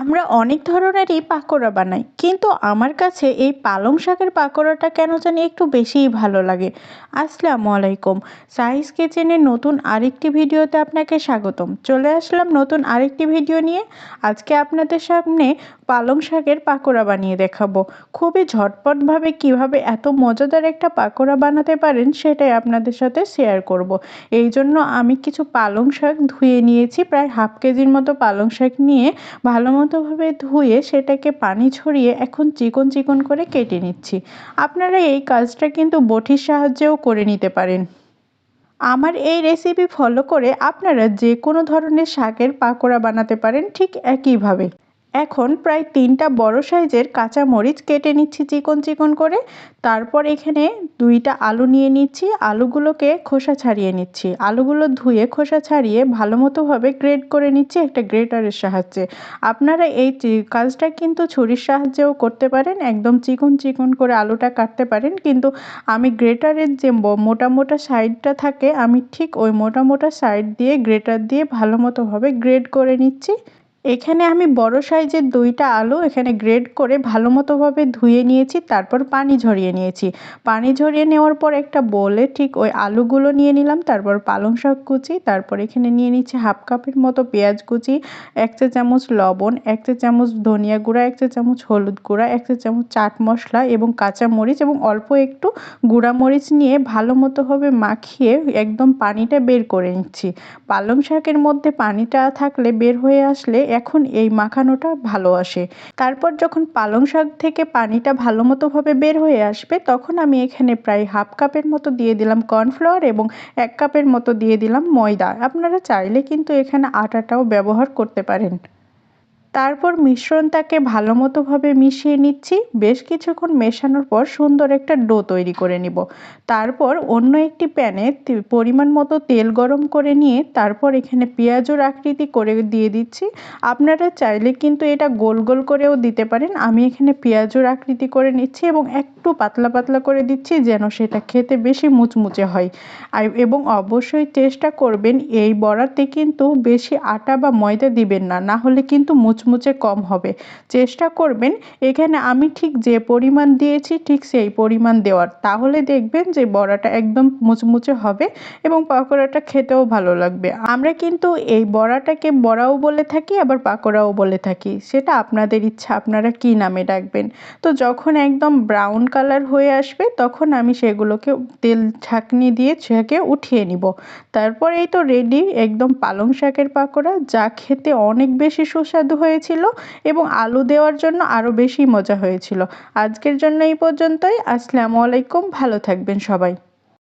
আমরা অনেক ধরনেরই পাকোড়া বানাই, কিন্তু আমার কাছে এই পালং শাকের পাকোড়াটা কেন জানি একটু বেশিই ভালো লাগে। আসসালামু আলাইকুম। সাইজ কিচেনের নতুন আরেকটি ভিডিওতে আপনাকে স্বাগতম। চলে আসলাম নতুন আরেকটি ভিডিও নিয়ে। আজকে আপনাদের সামনে পালং শাকের পাকোড়া বানিয়ে দেখাবো। খুবই ঝটপটভাবে কীভাবে এত মজাদার একটা পাকোড়া বানাতে পারেন সেটাই আপনাদের সাথে শেয়ার করব। এই জন্য আমি কিছু পালং শাক ধুয়ে নিয়েছি, প্রায় হাফ কেজির মতো পালং শাক নিয়ে ভালো মতোভাবে ধুয়ে সেটাকে পানি ছড়িয়ে এখন চিকন চিকন করে কেটে নিচ্ছি। আপনারা এই কাজটা কিন্তু বটির সাহায্যেও করে নিতে পারেন। আমার এই রেসিপি ফলো করে আপনারা যে কোনো ধরনের শাকের পাকোড়া বানাতে পারেন ঠিক একইভাবে। এখন প্রায় তিনটা বড় সাইজের কাঁচা মরিচ কেটে নিচ্ছি চিকন চিকন করে। তারপর এখানে দুইটা আলু নিয়ে নিচ্ছি। আলুগুলোকে খোসা ছাড়িয়ে নিচ্ছি। আলুগুলো ধুয়ে খোসা ছাড়িয়ে ভালো মতোভাবে গ্রেড করে নিচ্ছি একটা গ্রেটারের সাহায্যে। আপনারা এই কাজটা কিন্তু ছুরির সাহায্যেও করতে পারেন। একদম চিকন চিকন করে আলুটা কাটতে পারেন। কিন্তু আমি গ্রেটারের যে মোটা মোটা সাইডটা থাকে, আমি ঠিক ওই মোটা মোটা সাইড দিয়ে গ্রেটার দিয়ে ভালো মতোভাবে গ্রেড করে নিচ্ছি। এখানে আমি বড় সাইজের দুইটা আলু এখানে গ্রেড করে ভালো মতোভাবে ধুয়ে নিয়েছি, তারপর পানি ঝরিয়ে নিয়েছি। পানি ঝরিয়ে নেওয়ার পর একটা বলে ঠিক ওই আলুগুলো নিয়ে নিলাম, তারপর পালং শাক কুচি, তারপর এখানে নিয়ে নিচ্ছি হাফ কাপের মতো পেঁয়াজ কুচি, এক চা চামচ লবণ, এক চা চামচ ধনিয়া গুঁড়া, এক চা চামচ হলুদ গুঁড়া, এক চা চামচ চাট মশলা এবং কাঁচা মরিচ এবং অল্প একটু গুঁড়া মরিচ নিয়ে ভালো মতোভাবে মাখিয়ে একদম পানিটা বের করে নিচ্ছি। পালং শাকের মধ্যে পানিটা থাকলে বের হয়ে আসলে এখন এই মাখানোটা ভালো আসে। তারপর যখন পালং শাক থেকে পানিটা ভালো মতোভাবে বের হয়ে আসবে, তখন আমি এখানে প্রায় হাফ কাপের মতো দিয়ে দিলাম কর্নফ্লাওয়ার এবং এক কাপের মতো দিয়ে দিলাম ময়দা। আপনারা চাইলে কিন্তু এখানে আটাটাও ব্যবহার করতে পারেন। তারপর মিশ্রণটাকে ভালো মতোভাবে মিশিয়ে নিচ্ছি। বেশ কিছুক্ষণ মেশানোর পর সুন্দর একটা ডো তৈরি করে নিব। তারপর অন্য একটি প্যানে পরিমাণ মতো তেল গরম করে নিয়ে তারপর এখানে পেঁয়াজের আকৃতি করে দিয়ে দিচ্ছি। আপনারা চাইলে কিন্তু এটা গোল গোল করেও দিতে পারেন। আমি এখানে পেঁয়াজের আকৃতি করে নিচ্ছি এবং একটু পাতলা পাতলা করে দিচ্ছি যেন সেটা খেতে বেশি মুচমুচে হয়। আর এবং অবশ্যই চেষ্টা করবেন, এই বড়াতে কিন্তু বেশি আটা বা ময়দা দিবেন না। না হলে কিন্তু মুচ মুচমুচে কম হবে। চেষ্টা করবেন, এখানে আমি ঠিক যে পরিমাণ দিয়েছি, ঠিক সেই পরিমাণ দেওয়ার। তাহলে দেখবেন যে বড়াটা একদম মুচমুচে হবে এবং পাকোড়াটা খেতেও ভালো লাগবে। আমরা কিন্তু এই বড়াটাকে বড়াও বলে থাকি, আবার পাকোড়াও বলে থাকি। সেটা আপনাদের ইচ্ছা, আপনারা কি নামে ডাকবেন? তো যখন একদম ব্রাউন কালার হয়ে আসবে, তখন আমি সেগুলোকে তেল ছাঁকনি দিয়ে ছেঁকে উঠিয়ে নিব। তারপর এই তো রেডি একদম পালং শাকের পাকোড়া। যা খেতে অনেক বেশি সুস্বাদু হয়েছিল এবং আলু দেওয়ার জন্য আরও বেশি মজা হয়েছিল। আজকের জন্য এই পর্যন্তই। আসসালামু আলাইকুম। ভালো থাকবেন সবাই।